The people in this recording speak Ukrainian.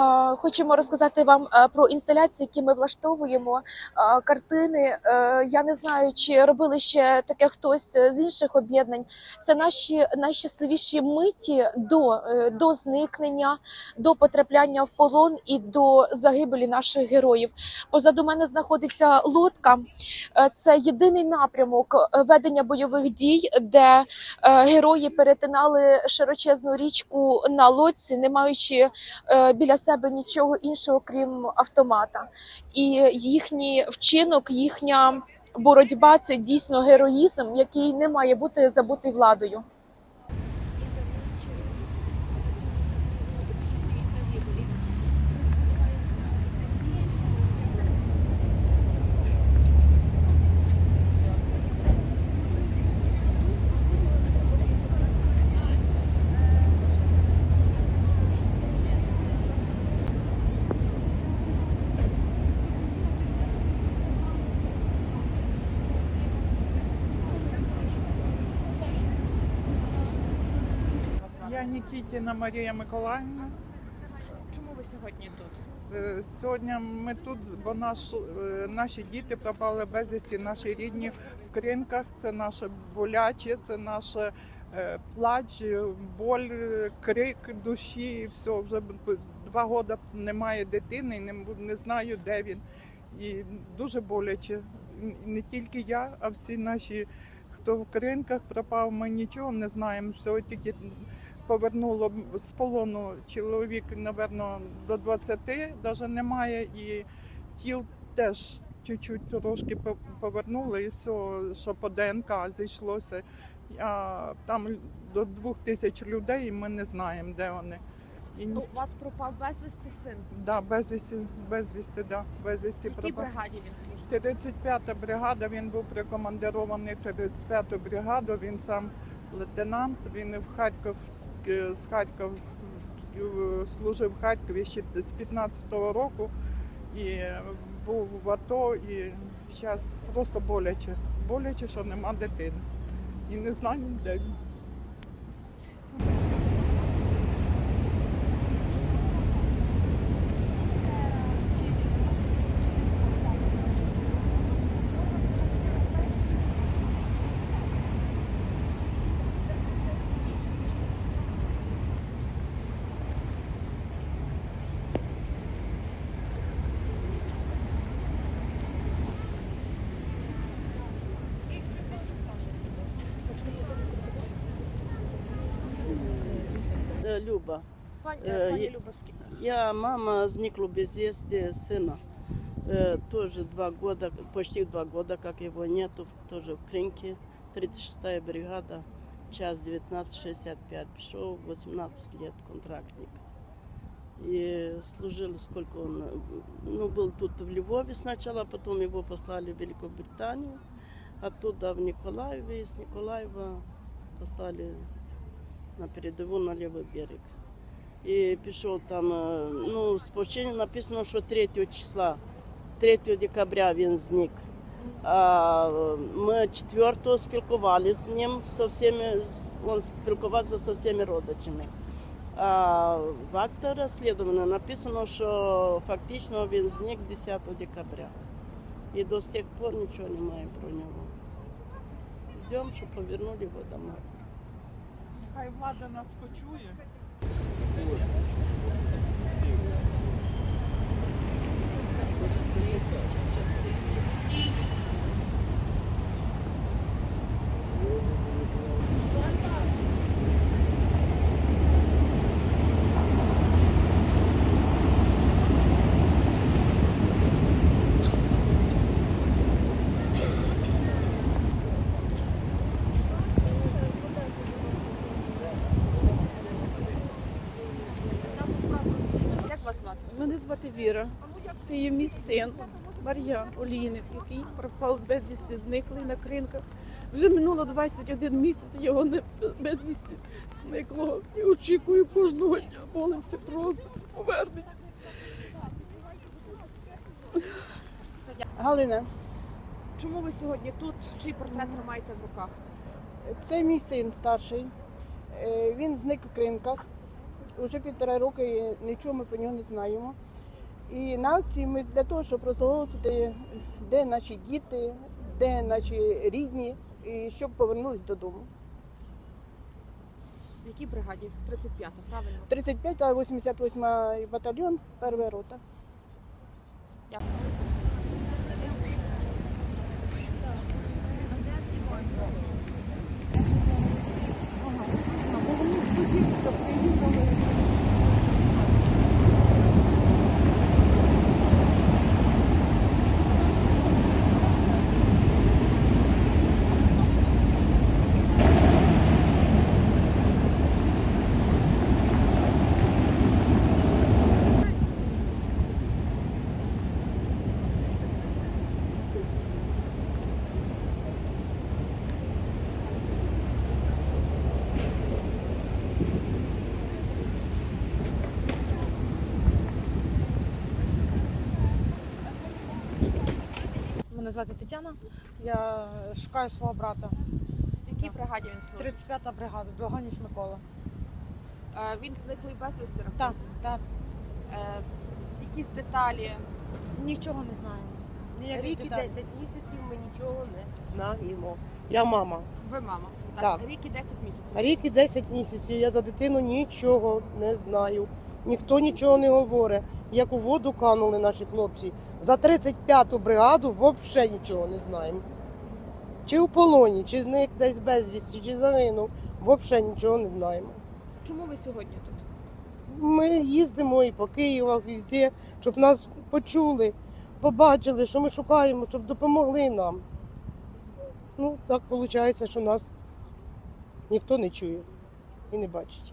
Е, Хочемо розказати вам е, про інсталяції, які ми влаштовуємо. Е, Картини. Я не знаю, чи робили ще таке хтось з інших об'єднань. Це наші найщасливіші миті до, до зникнення, до потрапляння в полон і до загибелі наших героїв. Позаду мене знаходиться лодка. Це єдиний напрямок ведення бойових дій, де герої перетинали широчезну річку на лодці, не маючи біля себе нічого іншого, крім автомата. І їхній вчинок, їхня боротьба це дійсно героїзм, який не має бути забутий владою. Я Нікітіна Марія Миколаївна. Чому ви сьогодні тут? Е, Сьогодні ми тут, бо наш, е, наші діти пропали безвісті, наші рідні в кринках. Це наше боляче, це наше е, плач, боль, е, крик душі. І все вже б- два роки немає дитини, і не, м- не знаю, де він. І дуже боляче. Не тільки я, а всі наші, хто в кринках пропав, ми нічого не знаємо. Всього тільки повернуло з полону чоловік, напевно, до 20, навіть немає, і тіл теж чуть-чуть трошки по- повернули, і все, що по ДНК зійшлося. А там до двох тисяч людей, і ми не знаємо, де вони. І, у вас пропав безвісті син. да, безвісті, безвісті, да, безвісті В якій пропав. бригаді він служить? 35-та бригада, він був прикомандирований в 35-ту бригаду, він сам лейтенант, він в Харків, з- з Харків служив в Харкові ще з 15-го року і був в АТО, і зараз просто боляче. Боляче, що нема дитини. І не знаю, де він. Э, Люба. Пані, Е, пані є- Люба, скільки? Я мама зникла без вести сына. Э, тоже два года, почти два года, как его нету, тоже в Кринке. 36-я бригада, час 19.65. Пришел 18 лет, контрактник. И служил сколько он, э, ну, был тут в Львове сначала, потом его послали в Великобританию, оттуда в Николаеве, из Николаева послали на передову на левый берег. І пішов там, е, ну, спочинення написано, що 3 числа, 3 декабря він зник. А е, ми 4 спілкувалися з ним, со всіми, він спілкувався зі всіма родичами. А в акті розслідування написано, що фактично він зник 10 декабря. І до сих пор нічого немає про нього. Ждемо, щоб повернули його домой. Хай влада нас почує. Як вас звати? Віра. Це є мій син Мар'ян Олійник, який пропав безвісти, зниклий на кринках. Вже минуло 21 місяць його не безвісті зниклого. І очікую кожного дня. Молимося про повернення. Галина, Чому ви сьогодні тут? Чий портрет тримаєте в руках? це мій син старший. Е, Він зник у кринках. вже півтора роки нічого ми про нього не знаємо. І на акції ми для того, щоб розголосити, де наші діти, де наші рідні, і щоб повернулись додому. В якій бригаді? 35-та, правильно. 35 та 88-й батальйон, перша рота. Мене звати Тетяна. Я шукаю свого брата. В якій бригаді він служить? 35-та бригада, Двоганіч Микола. Е, Він зниклий безвісти Так, рахується? так, Е, Якісь деталі? нічого не знаю. Ніяких Рік і деталей. 10 місяців ми нічого не знаємо. Я мама. Ви мама. Так. Рік і 10 місяців. Рік і 10 місяців. Я за дитину нічого не знаю. Ніхто нічого не говорить. Як у воду канули наші хлопці. За 35-ту бригаду взагалі нічого не знаємо. Чи у полоні, чи зник десь безвісті, чи загинув. Взагалі нічого не знаємо. Чому ви сьогодні тут? Ми їздимо і по Києвах, везде, щоб нас почули, побачили, що ми шукаємо, щоб допомогли нам. Ну, так виходить, що нас ніхто не чує і не бачить.